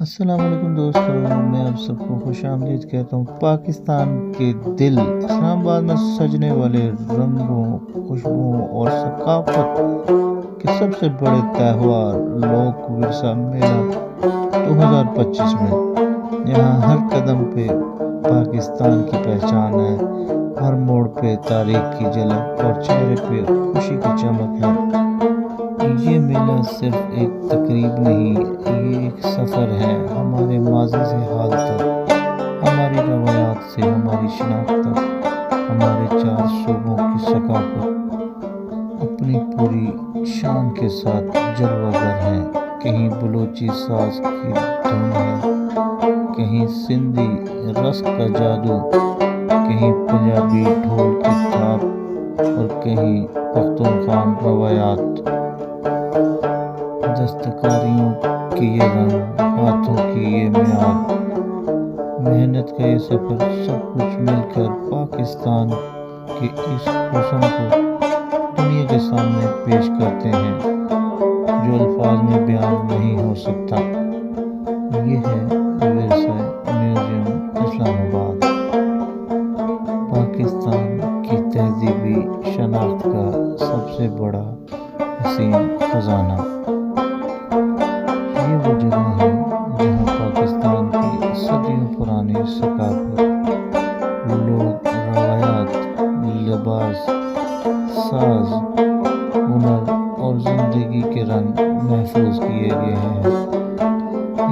السلام علیکم دوستوں میں آپ سب کو خوش آمدید کہتا ہوں، پاکستان کے دل۔ اسلام آباد میں سجنے والے رنگوں، خوشبوؤں اور ثقافت کے سب سے بڑے تہوار، لوک ورثہ میلہ دو ہزار پچیس میں۔ یہاں ہر قدم پہ پاکستان کی پہچان ہے، ہر موڑ پہ تاریخ کی جھلک اور چہرے پہ خوشی کی چمک ہے۔ یہ میلہ صرف ایک تقریب نہیں، یہ ایک سفر ہے ہمارے ماضی سے حال تک، ہماری روایات سے ہماری شناخت تک، ہمارے چار صوبوں کی ثقافت۔ اپنی پوری شان کے ساتھ جلوہ گر ہے۔ کہیں بلوچی ساز کی دھن ہے، کہیں سندھی رس کا جادو، کہیں پنجابی ڈھول کی تھاپ، اور کہیں پختونخوان روایات۔ دستکاریوں کی یہ رنگ ہاتھوں کی یہ معیار۔ محنت کا یہ سفر سب کچھ مل کر پاکستان کے اس حسن کو دنیا کے سامنے پیش کرتے ہیں، جو الفاظ میں بیان نہیں ہو سکتا۔ یہ ہے ورثہ میوزیم اسلام آباد۔ پاکستان کی تہذیبی شناخت کا سب سے بڑا حسین خزانہ۔ وہ جگہ ہے جہاں پاکستان کی صدیوں پرانی ثقافت لوگ روایات لباس ساز ہنر اور زندگی کے رنگ محفوظ کیے گئے ہیں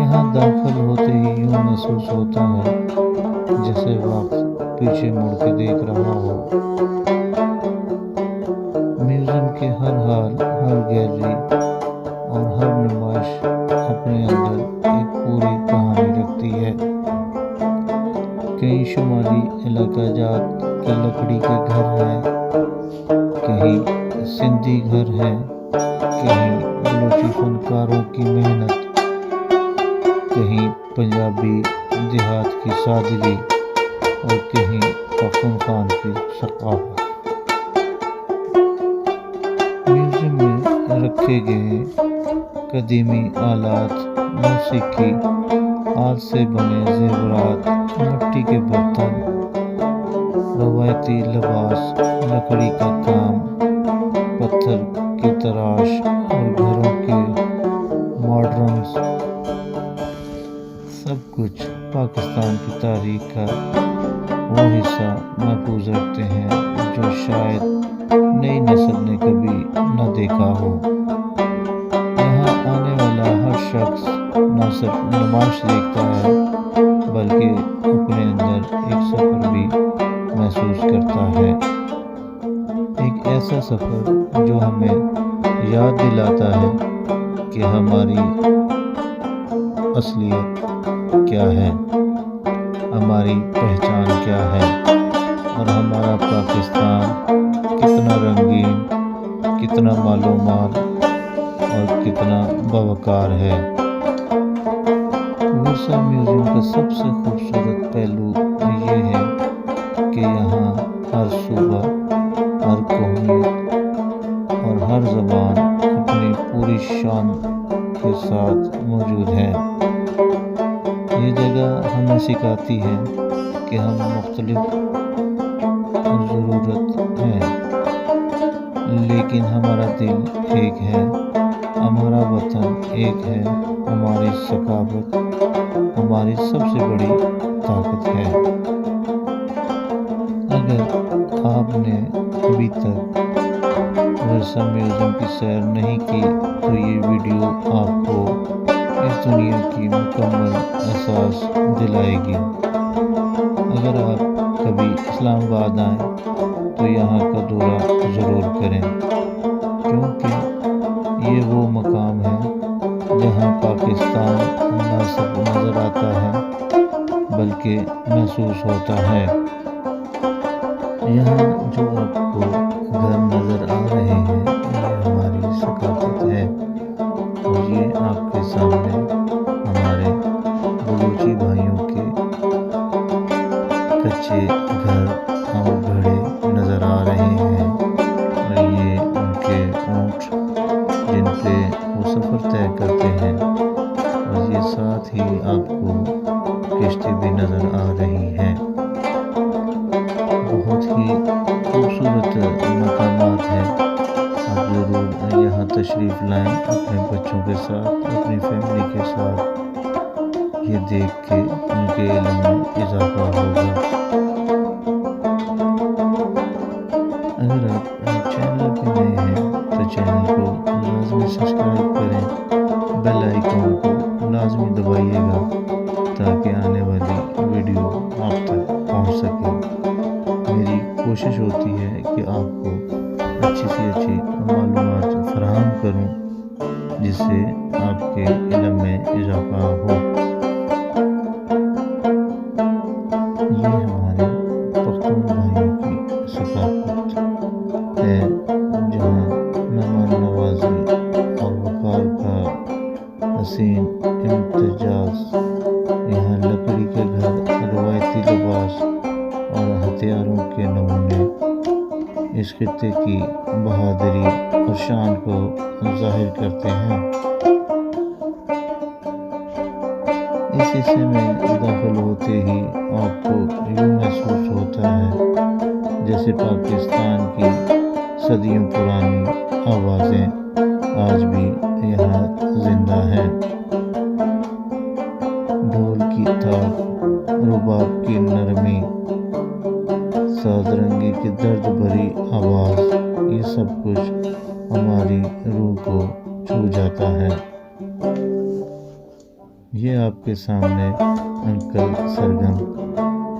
یہاں داخل ہوتے ہی یوں محسوس ہوتا ہے جیسے وقت پیچھے مڑ کے دیکھ رہا ہو میوزیم کے ہر حال، ہر گیلری اور ہر نمائش اپنے اندر ایک پوری کہانی رکھتی ہے۔ کئی شمالی علاقہ جات کے لکڑی کے گھر ہیں کہیں سندھی گھر ہے کہیں بلوچی فنکاروں کی محنت کہیں پنجابی دیہات کی سادگی اور کہیں پختونخوان کی ثقافت۔ میوزیم میں رکھے گئے قدیمی آلات موسیقی آج سے بنے زیورات، مٹی کے برتن، روایتی لباس، لکڑی کا کام، پتھر کی تراش اور گھروں کے ماڈرنس سب کچھ پاکستان کی تاریخ کا وہ حصہ محفوظ رکھتے ہیں جو شاید نئی نسل نے کبھی نہ دیکھا ہو۔ صرف نمائش دیکھتا ہے، بلکہ اپنے اندر ایک سفر بھی محسوس کرتا ہے۔ ایک ایسا سفر جو ہمیں یاد دلاتا ہے کہ ہماری اصلیت کیا ہے، ہماری پہچان کیا ہے، اور ہمارا پاکستان کتنا رنگین، کتنا معلومات اور کتنا باوقار ہے۔ ورثہ میوزیم کا سب سے خوبصورت پہلو یہ ہے کہ یہاں ہر صوبہ، ہر قومیت اور ہر زبان اپنی پوری شان کے ساتھ موجود ہے۔ یہ جگہ ہمیں سکھاتی ہے کہ ہم مختلف ضرورت ہیں، لیکن ہمارا دل ایک ہے، ہمارا وطن ایک ہے، ہماری ثقافت ہماری سب سے بڑی طاقت ہے۔ اگر آپ نے ابھی تک ورثہ میوزیم کی سیر نہیں کی تو یہ ویڈیو آپ کو اس دنیا کی مکمل احساس دلائے گی۔ اگر آپ کبھی اسلام آباد آئیں تو یہاں کا دورہ ضرور کریں، کیونکہ یہ وہ مقام ہے جہاں پاکستان نہ صرف نظر آتا ہے، بلکہ محسوس ہوتا ہے۔ یہاں جو آپ کو گھر نظر آ رہے ہیں، یہ ہماری ثقافت بچوں کے ساتھ، اپنی فیملی کے ساتھ، یہ دیکھ کے ان کے علم میں اضافہ ہوگا۔ اگر آپ چینل پہ نئے ہیں، تو چینل کو لازمی سبسکرائب کریں۔ بیل آئیکن کو لازمی دبائیے گا، تاکہ آنے والی ویڈیو آپ تک پہنچ سکے۔ میری کوشش ہوتی ہے کہ آپ کو اچھی سے اچھی معلومات فراہم کروں۔ جس سے آپ کے علم میں اضافہ ہو۔ یہ ہمارے پختون بھائیوں کی ثقافت ہے، جہاں مہمان نوازی اور وقار کا حسین امتجاز، یہاں لکڑی کے گھر، روایتی لباس اور ہتھیاروں کے نمونے، اس خطے کی بہادری اور شان کو ظاہر کرتے ہیں۔ اس حصے میں داخل ہوتے ہی آپ کو یوں محسوس ہوتا ہے جیسے پاکستان کی صدیوں پرانی آوازیں آج بھی یہاں زندہ ہیں۔ ڈھول کی تھاپ رباب کی نرمی سادرنگی کی درد بھری آواز، یہ سب کچھ کے سامنے انکل سرگم،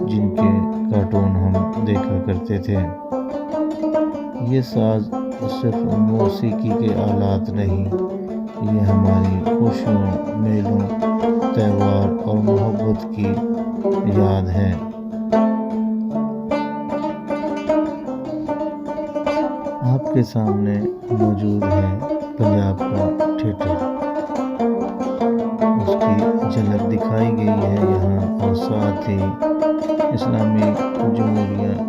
جن کے کارٹون ہم دیکھا کرتے تھے۔ یہ ساز صرف موسیقی کے آلات نہیں، یہ ہماری خوشیوں، میلوں، تہوار اور محبت کی یاد ہے۔ آپ کے سامنے موجود ہے پنجاب کا تھیٹر کی جھلک دکھائی گئی ہے یہاں اور ساتھ ہی اسلامی جمہوریہ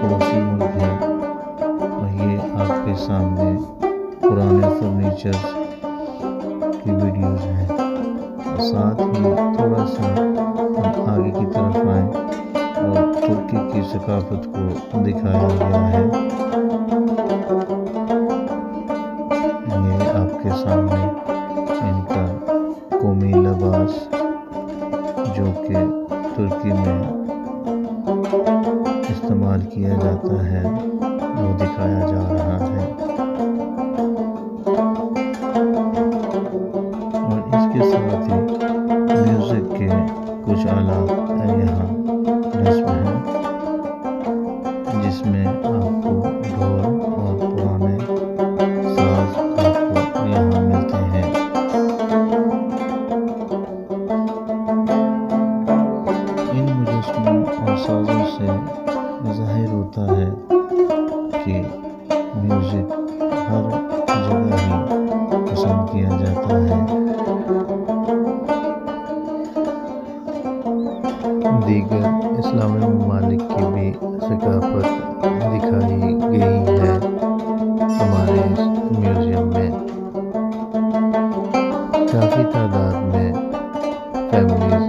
پڑوسی ملک ہے اور یہ آپ کے سامنے پرانے فرنیچر کی ویڈیوز ہیں۔ اور ساتھ ہی تھوڑا سا ہم آگے کی طرف آئیں اور ترکی کی ثقافت کو دکھایا گیا ہے۔ کیا جاتا ہے وہ دکھایا جا رہا ہے۔ اور اس کے ساتھ ہی میوزک کے کچھ آلات یہاں نصب ہیں، جس میں آپ کو ڈھول اور پرانے ساز آپ کو یہاں ملتے ہیں۔ ان مجسموں اور سازوں سے ظاہر ہوتا ہے کہ میوزک ہر جگہ ہی پسند کیا جاتا ہے۔ دیگر اسلامی ممالک کی بھی ثقافت دکھائی گئی ہے ہمارے اس میوزیم میں۔ کافی تعداد میں فیملیز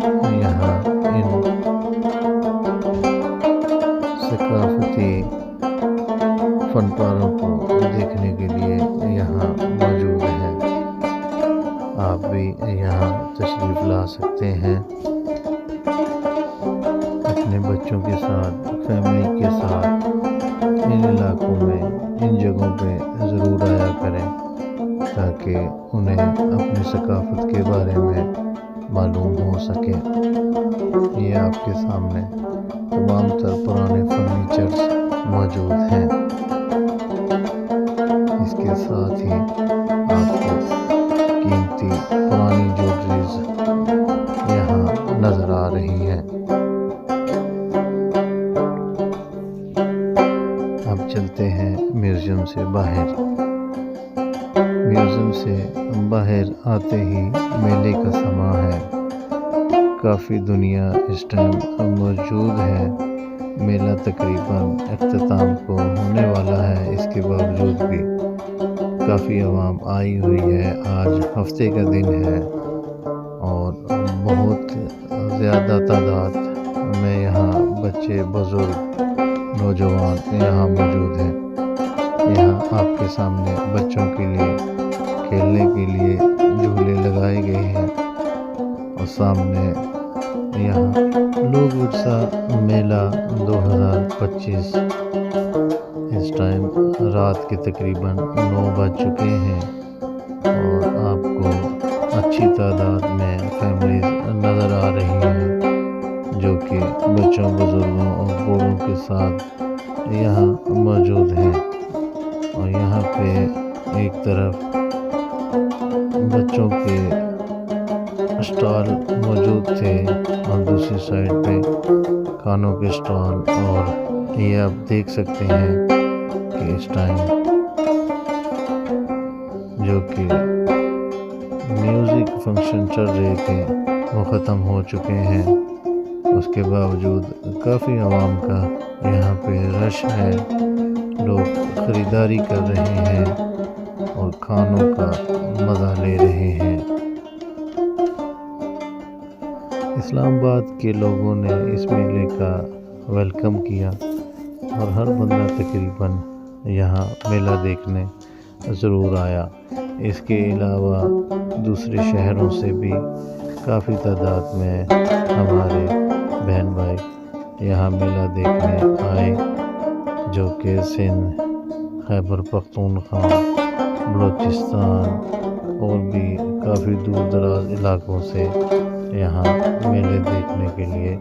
لا سکتے ہیں۔ اپنے بچوں کے ساتھ فیملی کے ساتھ، ان علاقوں میں، ان جگہوں پہ ضرور آیا کریں تاکہ انہیں اپنی ثقافت کے بارے میں معلوم ہو سکے۔ یہ آپ کے سامنے تمام تر پرانے فرنیچرز موجود ہیں۔ اس کے ساتھ ہی باہر میوزیم سے باہر آتے ہی میلے کا سما ہے۔ کافی دنیا اس ٹائم موجود ہے۔ میلہ تقریباً اختتام کو ہونے والا ہے اس کے باوجود بھی۔ کافی عوام آئی ہوئی ہے۔ آج ہفتے کا دن ہے۔ اور بہت زیادہ تعداد میں یہاں بچے، بزرگ، نوجوان یہاں موجود ہیں۔ یہاں آپ کے سامنے بچوں کے لیے، کھیلنے کے لیے جھولے لگائے گئے ہیں اور سامنے یہاں لوگ ارسا میلہ دو ہزار پچیس۔ اس ٹائم رات کے تقریباً نو بج چکے ہیں اور آپ کو اچھی تعداد میں فیملیز نظر آ رہی ہیں، جو کہ بچوں، بزرگوں اور بوڑھوں کے ساتھ یہاں موجود ہیں۔ اور یہاں پہ ایک طرف بچوں کے اسٹال موجود تھے اور دوسری سائڈ پہ کھانوں کے اسٹال اور یہ آپ دیکھ سکتے ہیں کہ اس ٹائم جو کہ میوزک فنکشن چل رہے تھے، وہ ختم ہو چکے ہیں۔ اس کے باوجود کافی عوام کا یہاں پہ رش ہے۔ لوگ خریداری کر رہے ہیں اور کھانوں کا مزہ لے رہے ہیں۔ اسلام آباد کے لوگوں نے اس میلے کا ویلکم کیا اور ہر بندہ تقریباً یہاں میلہ دیکھنے ضرور آیا۔ اس کے علاوہ دوسرے شہروں سے بھی کافی تعداد میں ہمارے بہن بھائی یہاں میلہ دیکھنے آئے۔ جو کہ سندھ خیبر پختونخوا، بلوچستان اور بھی کافی دور دراز علاقوں سے یہاں میلے دیکھنے کے لیے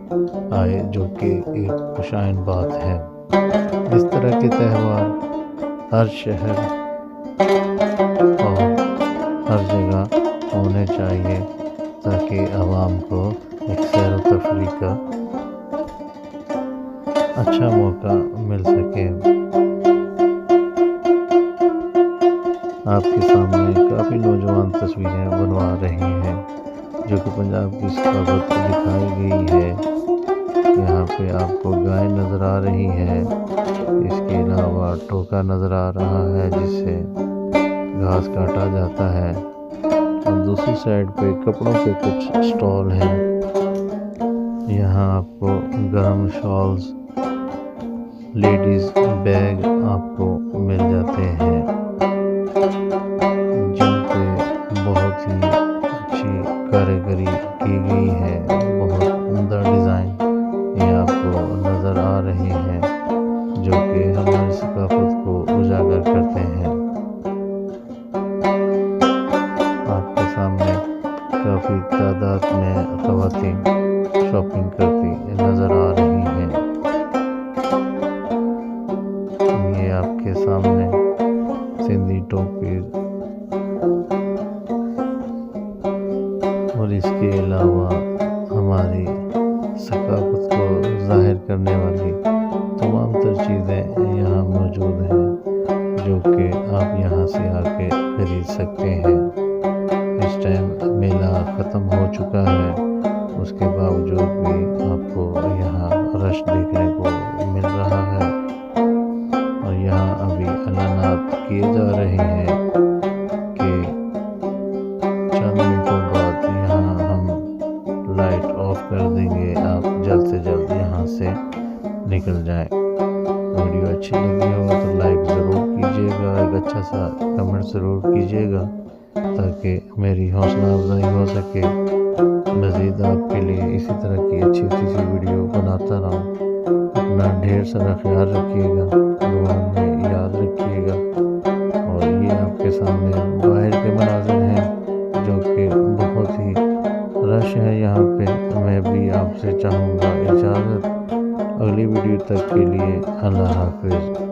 آئے، جو کہ ایک خوشائن بات ہے۔ اس طرح کے تہوار ہر شہر اور ہر جگہ ہونے چاہیے تاکہ عوام کو ایک سیر و تفریح کا اچھا موقع مل سکے۔ آپ کے سامنے کافی نوجوان تصویریں بنوا رہے ہیں، جو کہ پنجاب کی ثقافت دکھائی گئی ہے یہاں پہ آپ کو گائے نظر آ رہی ہے اس کے علاوہ ٹوکا نظر آ رہا ہے، جس سے گھاس کاٹا جاتا ہے۔ اور دوسری سائڈ پہ کپڑوں کے کچھ اسٹال ہیں۔ یہاں آپ کو گرم شالز لیڈیز بیگ آپ کو مل جاتے ہیں، جن پہ بہت ہی اچھی کاریگری کی گئی ہے، بہت عمدہ ڈیزائن یہ آپ کو نظر آ رہے ہیں، جو کہ ہماری ثقافت کو اجاگر کرتے ہیں۔ آپ کے سامنے کافی تعداد میں خواتین شاپنگ کرتی چکا ہے۔ اس کے باوجود بھی آپ کو یہاں رش دیکھنے کو حوصلہ افزائی ہو سکے۔ مزید آپ کے لیے اسی طرح کی اچھی اچھی سی ویڈیو بناتا رہوں اپنا ڈھیر سارا خیال رکھیے گا، دعاؤں میں یاد رکھیے گا۔ اور یہ آپ کے سامنے باہر کے مناظر ہیں، جو کہ بہت ہی رش ہے یہاں پہ میں بھی آپ سے چاہوں گا اجازت۔ اگلی ویڈیو تک کے لیے اللہ حافظ۔